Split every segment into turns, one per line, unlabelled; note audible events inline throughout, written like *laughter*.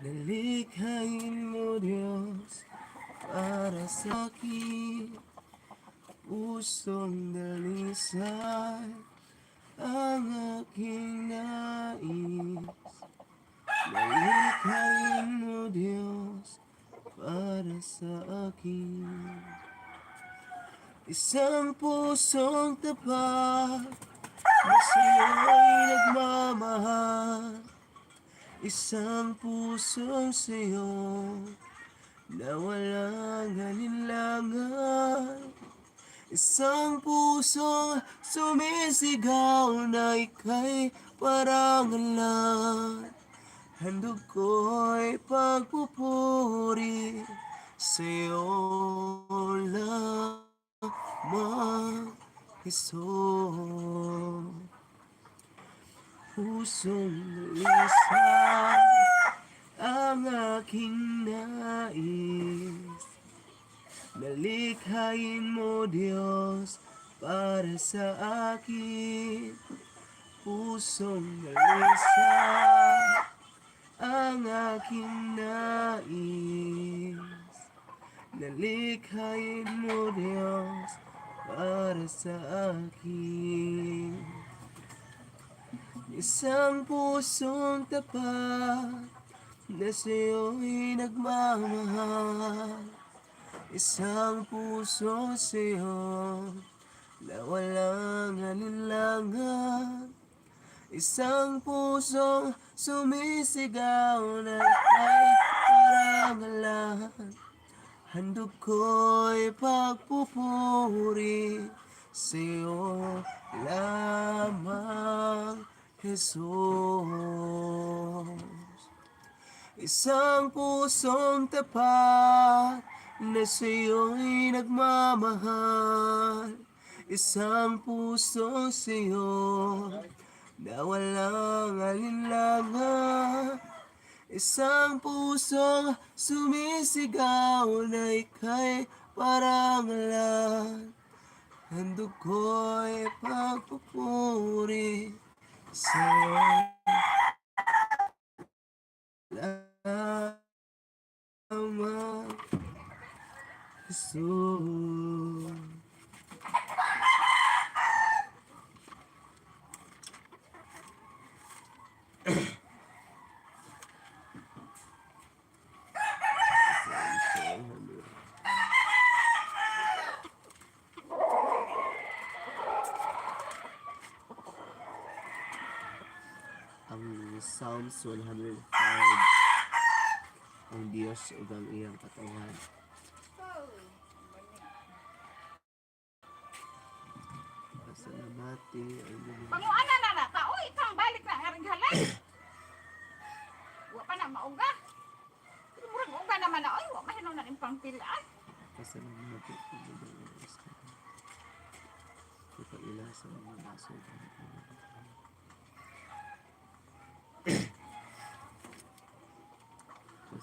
Nalikhain mo Diyos para sa akin. Pusong dalisay ang aking nais. Nalikhain mo Diyos para sa akin. Isang pusong tapat na sa'yo'y nagmamahal Isang pusong sa'yo na walang alinlangan Isang pusong sumisigaw na ika'y parangalan Handog ko'y pagpupuri sa'yo lamang, Jesus pusong lisan ang aking nais. Nalikhain mo Diyos para sa akin. Pusong lisan ang aking nais. Nalikhain mo Diyos para sa akin Isang pusong tapat na sa'yo'y nagmamahal. Isang puso sa'yo na walang alinlangan Isang pusong sumisigaw na ika'y parangalan Handog ko'y pagpupuri sa'yo lamang, Jesus. Isang pusong tapat na sa'yo'y nagmamahal. Isang puso sa'yo na walang alinlangan. Isang pusong sumisigaw na ika'y parangalan. Handog ko'y pagpupuri sa'yo lamang, Jesus. ang Psalms 105 ang Diyos ug ang iyang katawan Pasalamati ang iyong
Panguana na na ta. Uy, itang balik na aring halay. Wa pa na mauga. Murag uga naman na. Uy, wa mahinaw na rin pang pilaan.
Pasalamati ang iyong Diyos Ipaila sa mga nasod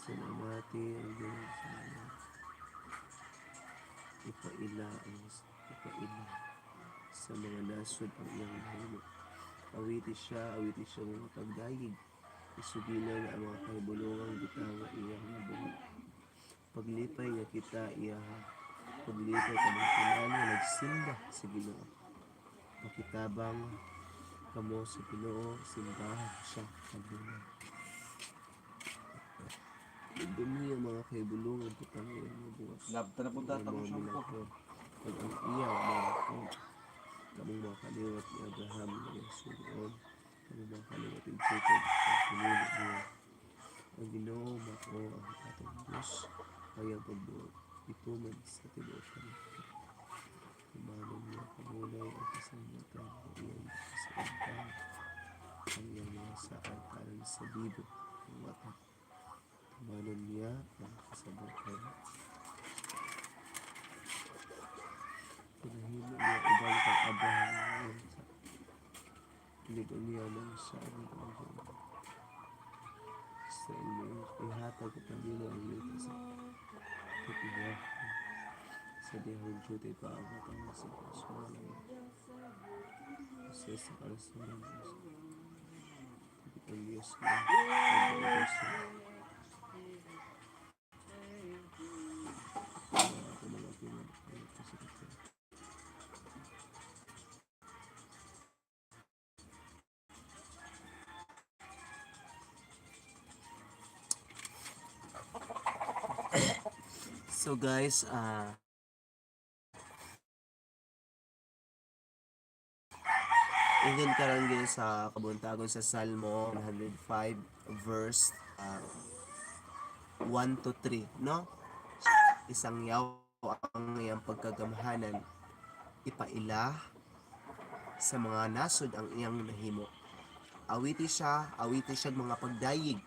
Pasalamati ang iyong sana Ipaila ang ipaila sa mga nasod ang iyang mahimo. Awiti siya, awiti siya mga pagdayig. Isugilan ang mga kahibulungang bitaw iyang nabuhi. Paglipay nga kita iya paglipay ka ng kinani nagsimba sa Ginoo. Pakitabang kamo sa Ginoo, simbahan siya kabulan. Dumi ang mga kahibulungan bitaw nga iyang nabuhi.
Labta na punta
Ang
ako
mga
sa ko.
Pag ang iya mga ko, kamong mga kaliwat ni Abraham na nasunoon, kamong mga kaliwat ni Jacob, ang pinili niya. Ang ginoo mako ang atong Diyos, kayang pagbuot, ituman sa tibuot kami. Kumanon niya kamunay ang kasalamatan ng iyang kasalamatan, ang iyang mga sakay parang sa bibo ng mata. Niya ang kasalamatan Pinahimo niya ibang kang Abraham ngayon sa ng sa aming Panginoon. Sa inyo, ihatag ko pamilya ang lito sa katiwa. Sa dihong juti pa ang matang sa kasuwa ng Sa na. Ang Diyos na. So guys, ah Ingin ka lang din sa kabuntagon sa Salmo 105 verse ah, 1 to 3, no? Isang yaw ang iyang pagkagamhanan ipaila sa mga nasod ang iyang nahimo. Awiti siya, awiti siya mga pagdayig.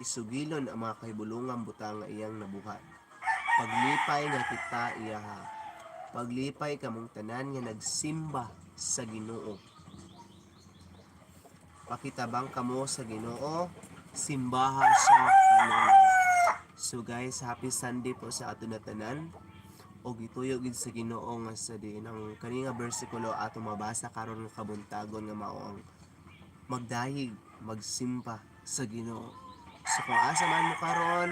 Isugilon ang mga kahibulungang butang iyang nabuhat. Paglipay nga kita iyaha. Paglipay kamong tanan nga nagsimba sa Ginoo. Pakitabang kamo sa Ginoo, simbaha sa kanunay. So guys, happy Sunday po sa ato na tanan. O gituyo gid sa Ginoo nga sa diin ang kani nga bersikulo ato mabasa karon nga kabuntagon nga mao ang magdahig, magsimba sa Ginoo. So kung asa man mo karon,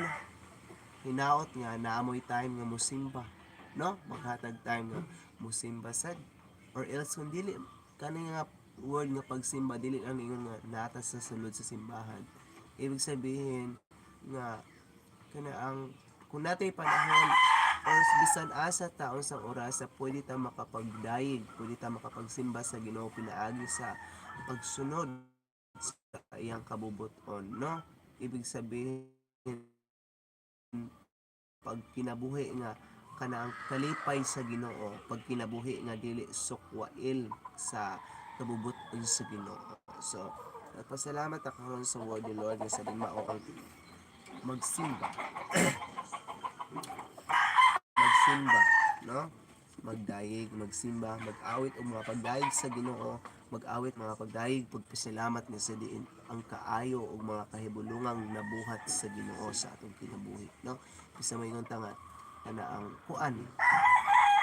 hinaot nga naamoy time nga musimba, no? Maghatag time nga musimba sad or else kung dili kani nga word nga pagsimba dili lang ingon nga natas sa sulod sa simbahan. Ibig sabihin nga kana ang kung natay panahon or bisan asa taon sa orasa pwede ta makapagdayig pwede ta makapagsimba sa Ginoo pinaagi sa pagsunod sa iyang kabubuton no ibig sabihin pag kinabuhi nga kana ang kalipay sa Ginoo pag kinabuhi nga dili sukwail sa kabubuton sa Ginoo so pasalamat ako sa word ni Lord nga sa mao ang magsimba *coughs* magsimba, no? Magdayig, magsimba, mag-awit o mga pagdayig sa Ginoo, mag-awit mga pagdayig pagpasalamat nga sa diin ang kaayo o mga kahibulungang nabuhat sa Ginoo sa atong kinabuhi, no? Bisa may ingon nga ana ang kuan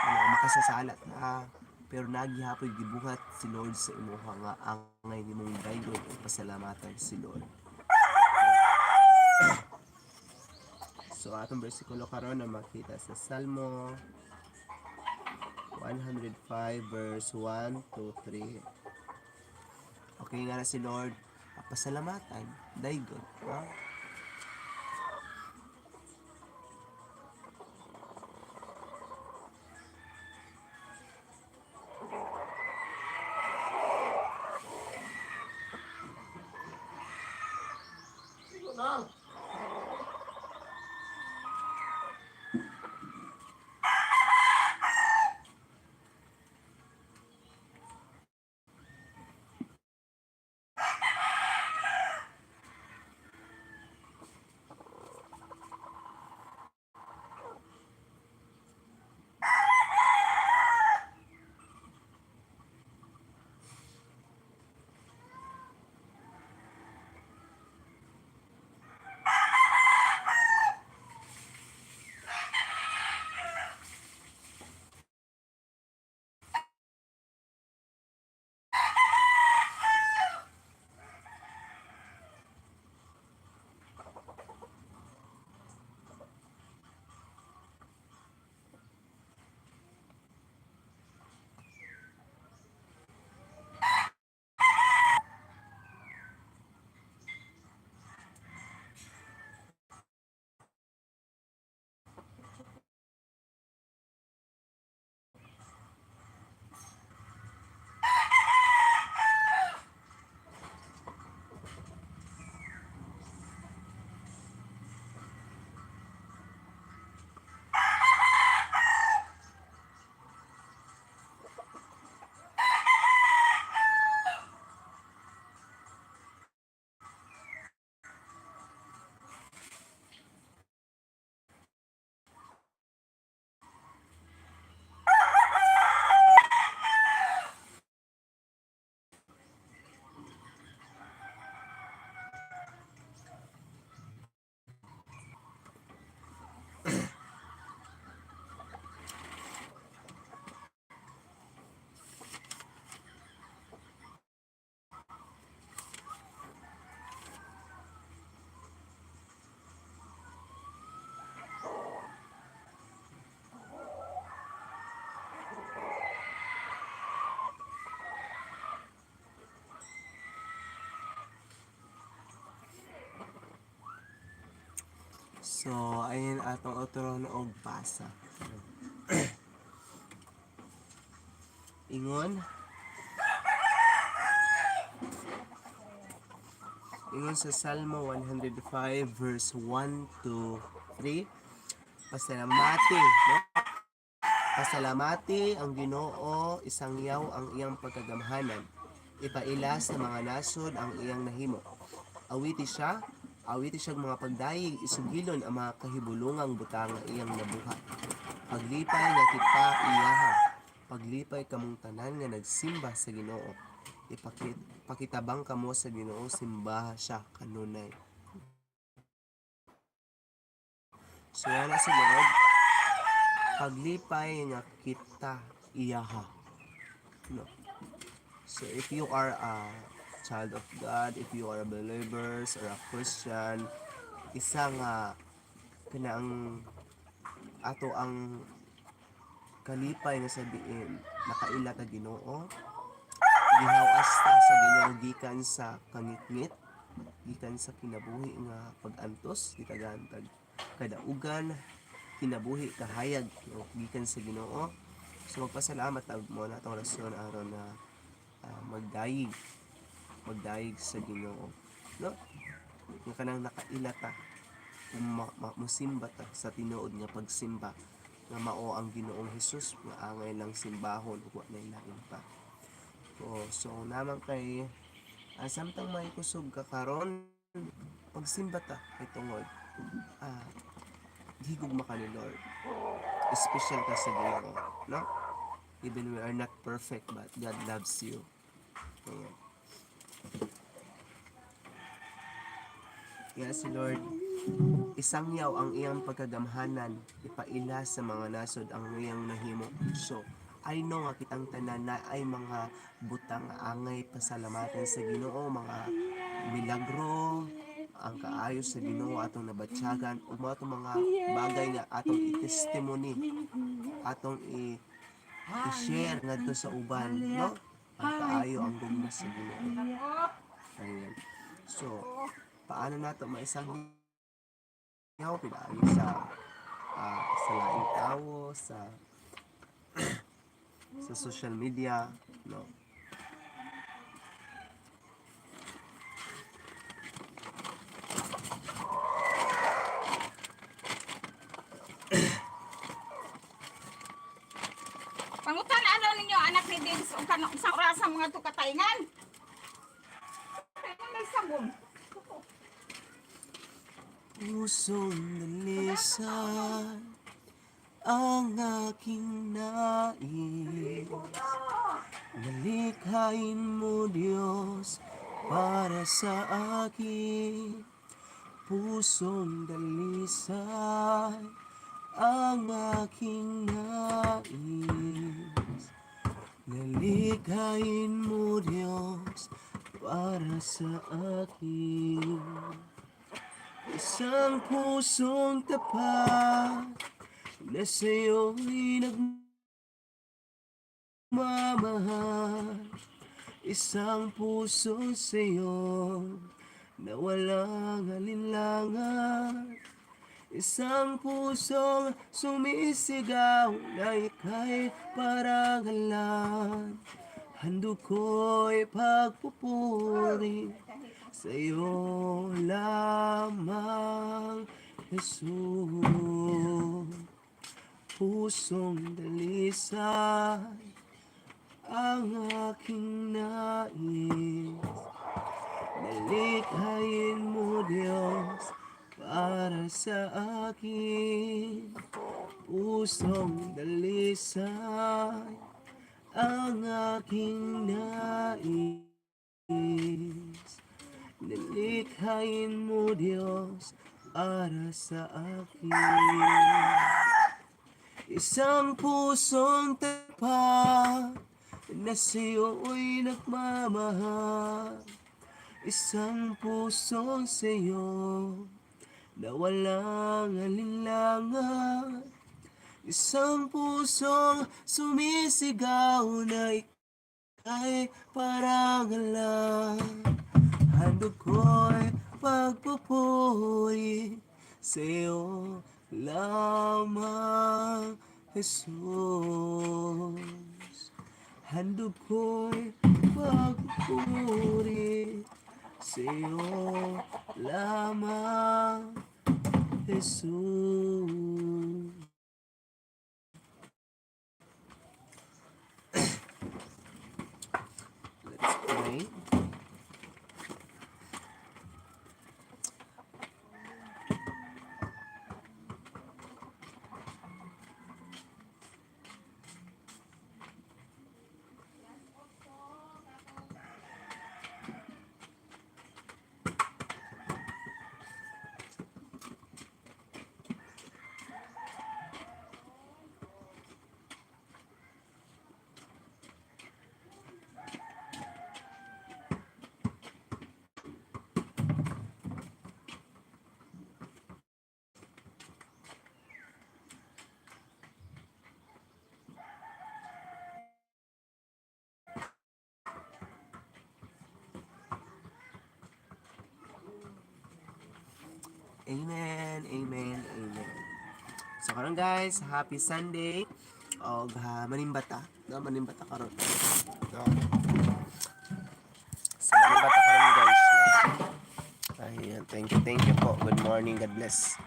ana makasasalat na pero nagihapoy gibuhat si Lord sa imuha nga ang ngay nimong daygon o pasalamatan si Lord. So atong bersikulo karon na makita sa Salmo 105 verse 1 to 3. Okay nga na si Lord, pasalamatan, daygon, ha? So, ayun atong outro na og pasa. *clears throat* Ingon. Ingon sa Salmo 105 verse 1 to 3. Pasalamati, no? Pasalamati ang Ginoo, isang yaw ang iyang pagkagamhanan. Ipaila sa mga nasod ang iyang nahimo. Awiti siya, awiti siya mga pagdayig, isugilon ang mga kahibulungang butang iyang nabuhat. Paglipay nga kita iyaha, paglipay kamong tanan nga nagsimba sa Ginoo. Ipakit, pakitabang kamo sa Ginoo, simbaha siya kanunay. So na sa Lord, paglipay nga kita iyaha. No. So if you are a child of God, if you are a believers or a Christian, isa nga kanang ato ang kalipay nga sabihin nakaila ta Ginoo. Gihawas ta sa Ginoo gikan sa kangitngit gikan sa kinabuhi nga pag-antos gitagantag kadaugan kinabuhi kahayag gikan sa Ginoo. So magpasalamat tag mo na atong rasyon aron na ah, magdayig magdayig sa Ginoo no nga kanang nakaila ta kung ma- ma- musimba ta sa tinuod nga pagsimba nga mao ang Ginoong Hesus nga angay lang simbahon wa na ilain pa. O so naman kay ah, samtang may kusog ka karon pagsimba ta kay tungod ah higugma ka ni Lord. Special ka sa Ginoo no? Even we are not perfect but God loves you. Ayan. Kaya si Lord, isang yaw ang iyang pagkagamhanan, ipaila sa mga nasod ang iyang nahimo. So, I know nga kitang tanan na ay mga butang angay pasalamatan sa Ginoo, mga milagro, ang kaayos sa Ginoo atong nabatyagan ug mga bagay nga atong i-testimony, atong i-share ngadto sa uban, no? Ang kaayo ang gugma sa Ginoo. Ayan. So, paano nato maisang yaw pinaagi sa ah, sa laing tao sa *clears throat* sa social media no
Pangutan ano ninyo anak ni Vince o kanang ang mga tukatayngan. Ano may sabon?
Pusong dalisan ang aking nais. Nalikhain mo Diyos para sa akin. Pusong dalisan ang aking nais. Nalikhain mo Diyos para sa akin Isang pusong tapat na sa'yo'y nagmamahal. Isang puso sa'yo na walang alinlangan. Isang pusong sumisigaw na ika'y parangalan Handog ko'y pagpupuri sa'yo lamang, Jesus. Pusong dalisay ang aking nais. Nalikhain mo, Diyos, para sa akin. Pusong dalisay ang aking nais. Nilikhain mo Diyos para sa akin. Isang pusong tapat na sa'yo'y nagmamahal. Isang pusong sa'yo na walang alinlangan Isang pusong sumisigaw na ika'y parangalan Handog ko'y pagpupuri sa'yo lamang, Jesus. Handog ko'y pagpuri sa'yo lamang, Jesus. Amen, amen, amen. So karon guys, happy Sunday. Og ha, manimbata. No, manimbata karon. No. So manimbata karon guys. No? Ayan, thank you, thank you po. Good morning, God bless.